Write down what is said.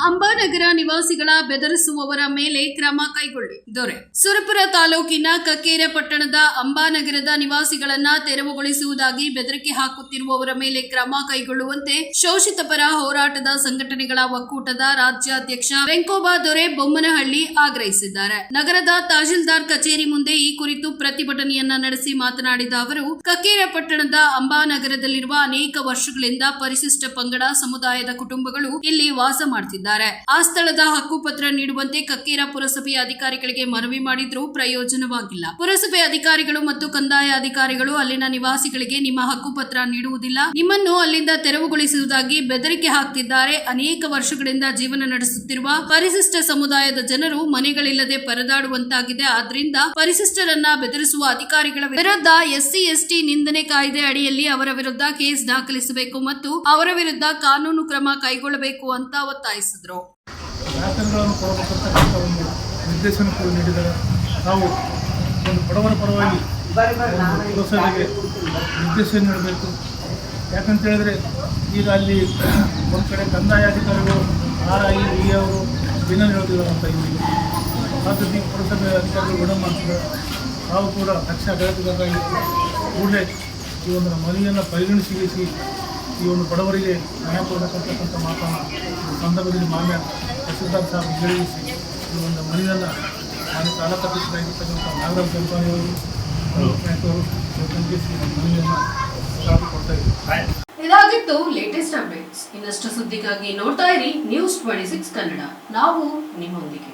ಅಂಬಾನಗರ ನಿವಾಸಿಗಳ ಬೆದರಿಸುವವರ ಮೇಲೆ ಕ್ರಮ ಕೈಗೊಳ್ಳಿ. ದೊರೆ. ಸುರಪುರ ತಾಲೂಕಿನ ಕಕ್ಕೇರ ಪಟ್ಟಣದ ಅಂಬಾನಗರದ ನಿವಾಸಿಗಳನ್ನ ತೆರವುಗೊಳಿಸುವುದಾಗಿ ಬೆದರಿಕೆ ಹಾಕುತ್ತಿರುವವರ ಮೇಲೆ ಕ್ರಮ ಕೈಗೊಳ್ಳುವಂತೆ ಶೋಷಿತ ಪರ ಹೋರಾಟದ ಸಂಘಟನೆಗಳ ಒಕ್ಕೂಟದ ರಾಜ್ಯಾಧ್ಯಕ್ಷ ವೆಂಕೋಬಾ ದೊರೆ ಬೊಮ್ಮನಹಳ್ಳಿ ಆಗ್ರಹಿಸಿದ್ದಾರೆ. ನಗರದ ತಹಶೀಲ್ದಾರ್ ಕಚೇರಿ ಮುಂದೆ ಈ ಕುರಿತು ಪ್ರತಿಭಟನೆಯನ್ನ ನಡೆಸಿ ಮಾತನಾಡಿದ ಅವರು, ಕಕ್ಕೇರ ಪಟ್ಟಣದ ಅಂಬಾನಗರದಲ್ಲಿರುವ ಅನೇಕ ವರ್ಷಗಳಿಂದ ಪರಿಶಿಷ್ಟ ಪಂಗಡ ಸಮುದಾಯದ ಕುಟುಂಬಗಳು ಇಲ್ಲಿ ವಾಸ ಮಾಡ್ತಿದ್ದಾರೆ ಆ ಸ್ಥಳದ ಹಕ್ಕುಪತ್ರ ನೀಡುವಂತೆ ಕಕ್ಕೇರ ಪುರಸಭೆಯ ಅಧಿಕಾರಿಗಳಿಗೆ ಮನವಿ ಮಾಡಿದ್ರೂ ಪ್ರಯೋಜನವಾಗಿಲ್ಲ. ಪುರಸಭೆ ಅಧಿಕಾರಿಗಳು ಮತ್ತು ಕಂದಾಯ ಅಧಿಕಾರಿಗಳು ಅಲ್ಲಿನ ನಿವಾಸಿಗಳಿಗೆ ನಿಮ್ಮ ಹಕ್ಕುಪತ್ರ ನೀಡುವುದಿಲ್ಲ. ನಿಮ್ಮನ್ನು ಅಲ್ಲಿಂದ ತೆರವುಗೊಳಿಸುವುದಾಗಿ ಬೆದರಿಕೆ ಹಾಕ್ತಿದ್ದಾರೆ. ಅನೇಕ ವರ್ಷಗಳಿಂದ ಜೀವನ ನಡೆಸುತ್ತಿರುವ ಪರಿಶಿಷ್ಟ ಸಮುದಾಯದ ಜನರು ಮನೆಗಳಿಲ್ಲದೆ ಪರದಾಡುವಂತಾಗಿದೆ. ಆದ್ರಿಂದ ಪರಿಶಿಷ್ಟರನ್ನ ಬೆದರಿಸುವ ಅಧಿಕಾರಿಗಳ ವಿರುದ್ಧ ಎಸ್ಸಿ, ಎಸ್ಟಿ ನಿಂದನೆ ಕಾಯ್ದೆ ಅಡಿಯಲ್ಲಿ ಅವರ ವಿರುದ್ಧ ಕೇಸ್ ದಾಖಲಿಸಬೇಕು ಮತ್ತು ಅವರ ವಿರುದ್ಧ ಕಾನೂನು ಕ್ರಮ ಕೈಗೊಳ್ಳಬೇಕು ಅಂತ ಒತ್ತಾಯಿಸಿದ್ರು. ಒಂದು ನಿರ್ದೇಶನ ಕೂಡ ನೀಡಿದ್ದಾರೆ ನಾವು ಒಂದು ಬಡವರ ಪರವಾಗಿ ಪುರಸಭೆಗೆ ನಿರ್ದೇಶನ ನೀಡಬೇಕು. ಯಾಕಂತ ಹೇಳಿದ್ರೆ ಈಗ ಅಲ್ಲಿ ಒಂದು ಕಡೆ ಕಂದಾಯ ಅಧಿಕಾರಿಗಳು ಆರ್ ಐ ಇ ಅವರು ದಿನ ನೀಡುತ್ತಿಲ್ಲ ಅಂತ ಇಲ್ಲಿ. ಹಾಗಾಗಿ ಪುರಸಭೆ ಅಧಿಕಾರಿಗಳು ಗುಣ ಮಾಡ್ತಾರೆ? ನಾವು ಕೂಡ ತಕ್ಷಣ ಬೆಳೆದಿದ್ದಾಗಿತ್ತು ಕೂಡಲೇ ಈ ಒಂದು ನಮ್ಮ ಮನೆಯನ್ನು ಪರಿಗಣಿಸಿ ಈ ಒಂದು ಬಡವರಿಗೆ ನ್ಯಾಯ ಕೊಡತಕ್ಕಂಥ ಮಾತನ್ನು ಸಂದರ್ಭದಲ್ಲಿ ಮಾನ್ಯ ತಹಸೀಲ್ದಾರ್ ಸಾಹೇಬ್ ಹೇಳಿಸಿ ಈ ಒಂದು ಮನೆಯನ್ನು ಮಾನ್ಯ ತಾಲೂಕಾಧ್ಯಕ್ಷರಾಗಿರ್ತಕ್ಕಂಥ ನಾಗರಾಜ್ ಜಂಪಾಣಿಯವರು ನಾಯಕರು ಖಂಡಿಸಿ ಮನೆಯನ್ನು ಕೊಡ್ತಾ ಇದ್ದೀವಿ. ಇದಾಗಿತ್ತು ಲೇಟೆಸ್ಟ್ ಅಪ್ಡೇಟ್ಸ್ ಇನ್ನಷ್ಟು ಸುದ್ದಿಗಾಗಿ ನೋಡ್ತಾ ಇರಿ ನ್ಯೂಸ್ ಟ್ವೆಂಟಿ ಸಿಕ್ಸ್ ಕನ್ನಡ ನಾವು ನಿಮ್ಮೊಂದಿಗೆ.